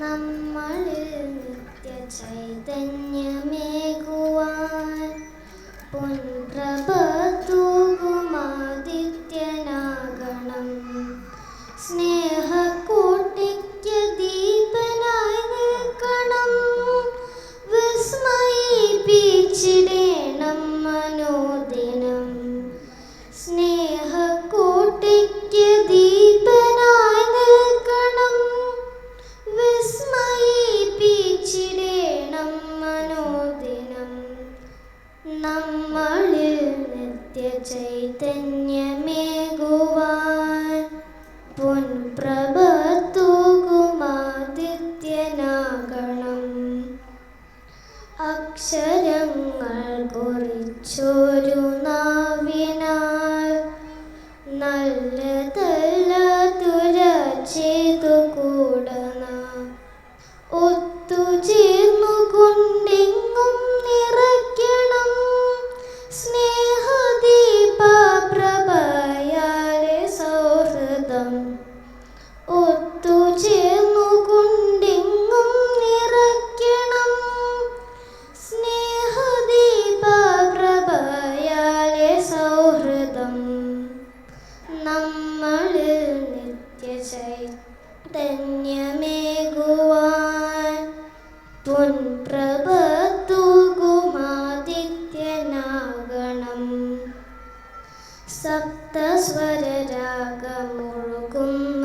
നമ്മളിൽ നിത്യ ചൈതന്യമേകുവാൻ നമ്മളിൽ നിത്യ ചൈതന്യമേകുവാൻ പൊൻപ്രഭത്തുകുമാദിത്യനാകണം അക്ഷരങ്ങൾ കുറിച്ചൊരു നാവിനാൽ നല്ലതല്ല തുര ചെയ്തു കൂടണം ഒത്തുചേർന്നു സ്നേഹദീപപ്രഭയാലെ സൗഹൃദം ഒത്തുചേർന്നു കൊണ്ടിങ്ങും നിറയ്ക്കണം. സ്നേഹദീപപ്രഭയാലെ സൗഹൃദം നമ്മളിൽ നിത്യചൈതന്യമേകുവാൻ പൊൻപ്രഭ സപ്തസ്വരരാഗമൊഴുകും.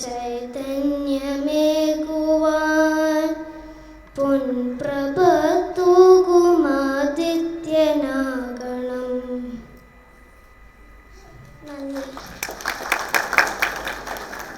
ചൈതന്യമേകുവാൻ പൊൻപ്രഭ തൂകുമാതിത്യനാകണം നന്ദി.